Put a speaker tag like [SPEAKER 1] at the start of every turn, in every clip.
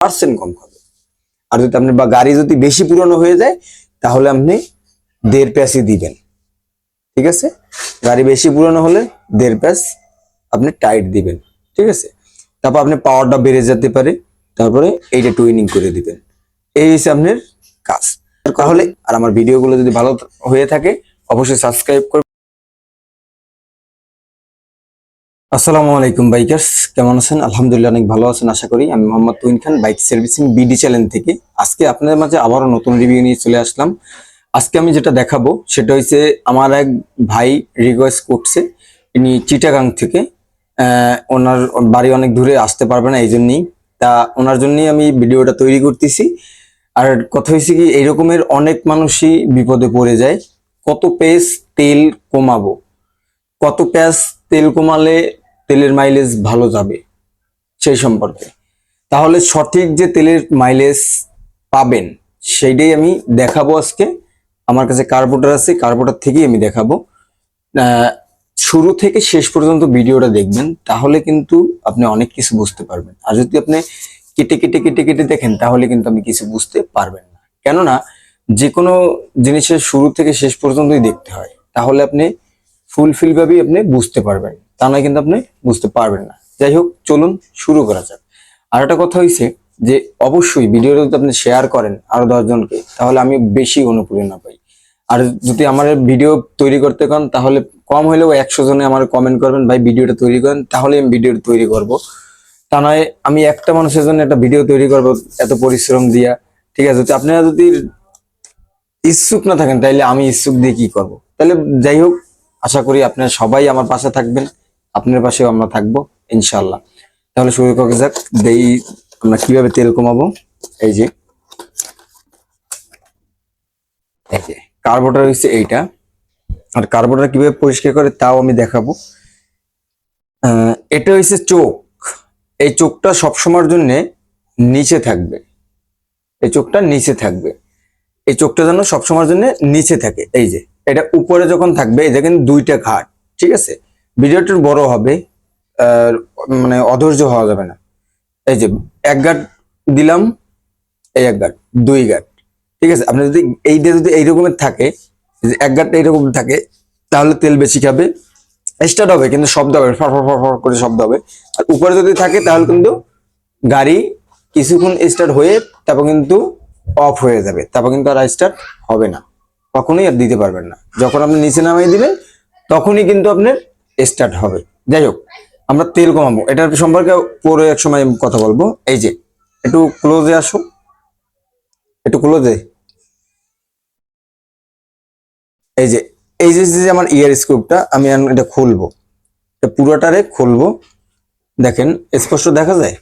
[SPEAKER 1] Percent কম খাবে। আর যদি আপনি বা গাড়ি যদি বেশি পুরনো হয়ে যায়, তাহলে আপনি দেড় প্যাসই দিবেন। ঠিক আছে? গাড়ি বেশি পুরনো হলে দেড় প্যাস আপনি টাইট দিবেন। ঠিক আছে? তারপর আপনি পাওয়ারটা বেড়ে যেতে পারে, তারপরে এইটা টুইনিং করে দিবেন। এই হচ্ছে আপনার কাজ। তাহলে, আর আমার ভিডিওগুলো যদি ভালো হয়ে থাকে, অবশ্যই সাবস্ক্রাইব করবেন। আসসালামু আলাইকুম বাইকার্স, কেমন আছেন? আলহামদুলিল্লাহ অনেক ভালো আছেন, আশা করি। আমি Mohammad Tuin Khan, bike servicing BD channel থেকে। আজকে আপনাদের মাঝে আবারও নতুন রিভিউ নিয়ে চলে আসলাম। আজকে আমি যেটা দেখাবো, সেটা হচ্ছে আমার এক ভাই রিকোয়েস্ট করছে। ইনি চিটাগাং থেকে। ওনার বাড়ি অনেক দূরে, আসতে পারবে না এই জন্যই তা ওনার জন্যই আমি ভিডিওটা তৈরি করতেছি। আর কথা হয়েছে কি এইরকমের অনেক মানুষই বিপদে পড়ে যায়। কত পেস তেল কমাবো? কত প্যাস তেল কমালে তেলের মাইলেজ ভালো যাবে সেই সম্পর্কে। তাহলে সঠিক যে তেলের মাইলেজ পাবেন, সেইটাই আমি দেখাবো আজকে। আমার কাছে কার্বোটার আছে কার্বোটার থেকেই আমি দেখাবো। শুরু থেকে শেষ পর্যন্ত ভিডিওটা দেখবেন, তাহলে কিন্তু আপনি অনেক কিছু বুঝতে পারবেন। আর যদি আপনি কেটে কেটে কেটে কেটে দেখেন, তাহলে কিন্তু আপনি কিছু বুঝতে পারবেন না। কেননা যে কোনো জিনিসের শুরু থেকে শেষ পর্যন্তই দেখতে হয়। তাহলে আপনি ফুলফিলভাবেই আপনি বুঝতে পারবেন। তা নয় কিন্তু আপনি বুঝতে পারবেন না। যাই হোক, চলুন শুরু করা যাক। আর একটা কথা হয়েছে যে, অবশ্যই ভিডিওটা যদি আপনি শেয়ার করেন আরও দশজনকে তাহলে আমি বেশি অনুপ্রেরণা পাই। আর যদি আমার ভিডিও তৈরি করতে চান, তাহলে কম হলেও একশো জনে আমার কমেন্ট করবেন, ভাই ভিডিওটা তৈরি করেন, তাহলে আমি ভিডিওটা তৈরি করব। তা নয়, আমি একটা মানুষের জন্য একটা ভিডিও তৈরি করব, এত পরিশ্রম দিয়া। ঠিক আছে যদি আপনারা যদি ইচ্ছুক না থাকেন, তাইলে আমি ইচ্ছুক দিয়ে কি করব? তাহলে যাই হোক, আশা করি আপনারা সবাই আমার পাশে থাকবেন। আপনার পাশেও আমরা থাকব ইনশাল্লাহ তাহলে শুরু করা যাক। দেই, আমরা কীভাবে তেল কমাবো? এই যে। এই যে কার্বোটার হচ্ছে এইটা। আর কার্বোটার কীভাবে পরিষ্কার করে তাও আমি দেখাবো। এটা হচ্ছে চোখ। এই চোখটা সবসময়ের জন্য নিচে থাকবে। এই চোখটা নিচে থাকবে। এই চোখটা যেন সবসময়ের জন্য নিচে থাকে। এই যে, এটা উপরে যখন থাকবে এই দেখেন দুইটা ঘাট, ঠিক আছে? ভিডিওটা বড় হবে মানে অধৈর্য হওয়া যাবে না। এই যে, এক গাট দিলাম, এই এক গাট, দুই গাট। ঠিক আছে, আপনি যদি এইটা যদি এই রকমের থাকে এক গাটটা এইরকম থাকে, তাহলে তেল বেশি খাবে স্টার্ট হবে, কিন্তু শব্দ হবে, ফর ফর ফর করে শব্দ হবে। আর উপরে যদি থাকে, তাহলে কিন্তু গাড়ি কিছুক্ষণ স্টার্ট হয়ে, তারপর কিন্তু অফ হয়ে যাবে, তারপর কিন্তু আর স্টার্ট হবে না। কখনোই আর দিতে পারবেন না। যখন আপনি নিচে নামাই দিবেন, তখনই কিন্তু আপনার স্টার্ট হবে। যাই হোক আমরা তেল কমাবো। এটার সম্পর্কে পরে এক সময় কথা বলব। এই যে, একটু ক্লোজে আসো। একটু ক্লোজে এই যে এই যে আমার ইয়ার স্ক্রুপটা আমি এটা খুলবো। এটা পুরোটারে খুলবো। দেখেন, স্পষ্ট দেখা যায়?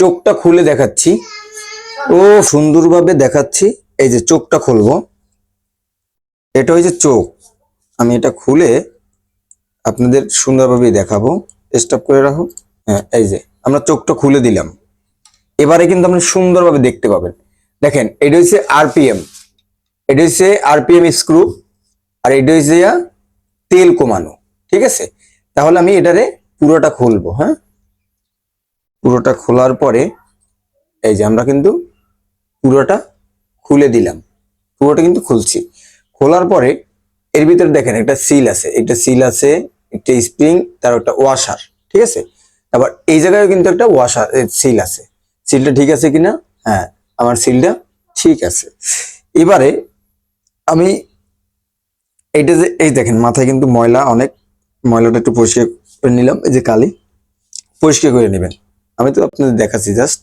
[SPEAKER 1] চোখটা খুলে দেখাচ্ছি। ও, সুন্দরভাবে দেখাচ্ছি। এই যে, চোখটা খুলবো। এটা হয়েছে চোখ। আমি এটা খুলে আপনাদের সুন্দরভাবে দেখাবো। স্টপ করে রাখো। হ্যাঁ এই যে, আমরা চোখটা খুলে দিলাম। এবারে কিন্তু আপনি সুন্দরভাবে দেখতে পাবেন। দেখেন, এটা হচ্ছে আরপিএম এটা হচ্ছে আরপিএম স্ক্রু আর এটা হচ্ছে তেল কমানো। ঠিক আছে? তাহলে আমি এটারে পুরোটা খুলবো হ্যাঁ? পুরোটা খোলার পরে, এই যে, আমরা কিন্তু পুরোটা খুলে দিলাম। পুরোটা কিন্তু খুলছি। খোলার পরে এর ভিতরে দেখেন একটা সিল আছে। একটা সিল আছে, একটা স্প্রিং তার একটা ওয়াশার ঠিক আছে? আবার এই জায়গায় কিন্তু একটা ওয়াশার সিল আছে। সিলটা ঠিক আছে কিনা? হ্যাঁ আমার সিলটা ঠিক আছে। এবারে আমি এইটা যে, এই দেখেন, মাথায় কিন্তু ময়লা অনেক, ময়লাটা একটু পরিষ্কার করে নিলাম, এই যে কালি। পরিষ্কার করে নেবেন। আমি তো আপনাদের দেখাচ্ছি জাস্ট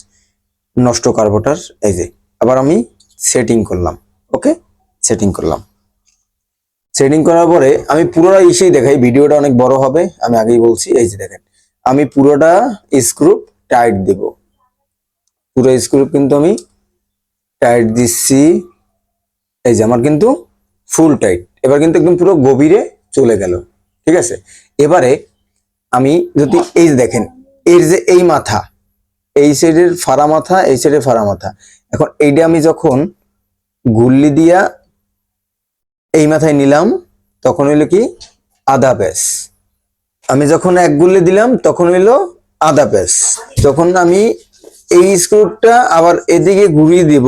[SPEAKER 1] নষ্ট কার্বোটার এই যে। আবার আমি সেটিং করলাম ওকে সেটিং করলাম। সেটিং করার পরে আমি পুরোটা ইসেই দেখাই, ভিডিওটা অনেক বড় হবে, আমি আগেই বলছি, এই যে দেখেন, আমি পুরোটা স্ক্রু টাইট দেব। পুরো স্ক্রু কিন্তু আমি টাইট দিচ্ছি, এই যে আমার কিন্তু ফুল টাইট এবার কিন্তু একদম পুরো গভীরে চলে গেল, ঠিক আছে? এবারে আমি যদি এই দেখেন, এর যে এই মাথা, এই সাইডের ফাড়া মাথা, এই সাইডের ফাড়া মাথা, এখন এইটা আমি যখন গুল্লি দিয়া এই মাথায় নিলাম, তখন হইল কি? আধা ব্যাস আমি যখন এক গুল্লি দিলাম, তখন হইল আধা প্যাচ যখন আমি এই স্ক্রুটা আবার এদিকে ঘুরিয়ে দিব,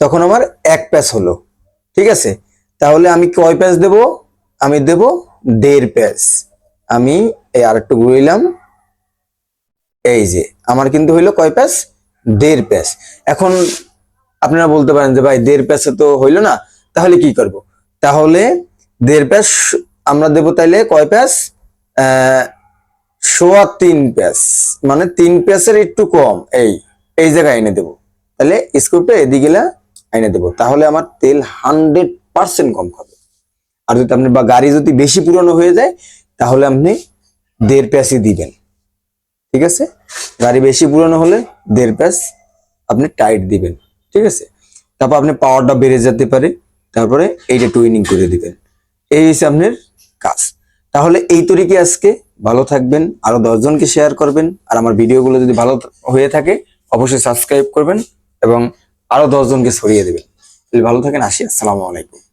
[SPEAKER 1] তখন আমার এক প্যাচ হলো। ঠিক আছে? তাহলে আমি কয় প্যাচ দেব? আমি দেব দেড় প্যাচ আমি এই আরেকটু ঘুরাইলাম। এই যে, আমার কিন্তু হইল কয় প্যাচ দেড় প্যাচ এখন আপনারা বলতে পারেন যে, ভাই, দেড় প্যাচে তো হইল না, তাহলে কি করব? তাহলে দেড় প্যাচ আমরা দেব তাইলে কয় আহ, সোয়া তিন প্যাচ মানে তিন প্যাচের একটু কম এই এই জায়গায় এনে দেব। তাহলে স্ক্রুটা এদিকে এনে দেব। তাহলে আমার তেল হান্ড্রেড পার্সেন্ট কম খাবে। আর যদি আপনি বা গাড়ি যদি বেশি পুরনো হয়ে যায় তাহলে আপনি দেড় প্যাচই দিবেন। ঠিক আছে? গাড়ি বেশি পুরনো হলে দেড় প্যাচ আপনি টাইট দিবেন। ঠিক আছে? তারপর আপনি পাওয়ারটা বেড়ে যেতে পারে। তারপরে এইটা টুইনিং করে দিবেন। এই হচ্ছে আপনার কাজ। তাহলে এই তরিকে আজকে ভালো থাকবেন, আরও দশজনকে শেয়ার করবেন, আর আমার ভিডিওগুলো যদি ভালো হয়ে থাকে, অবশ্যই সাবস্ক্রাইব করবেন এবং আরও দশজনকে ছড়িয়ে দেবেন। ভালো থাকেন, আসি, আসসালামু আলাইকুম।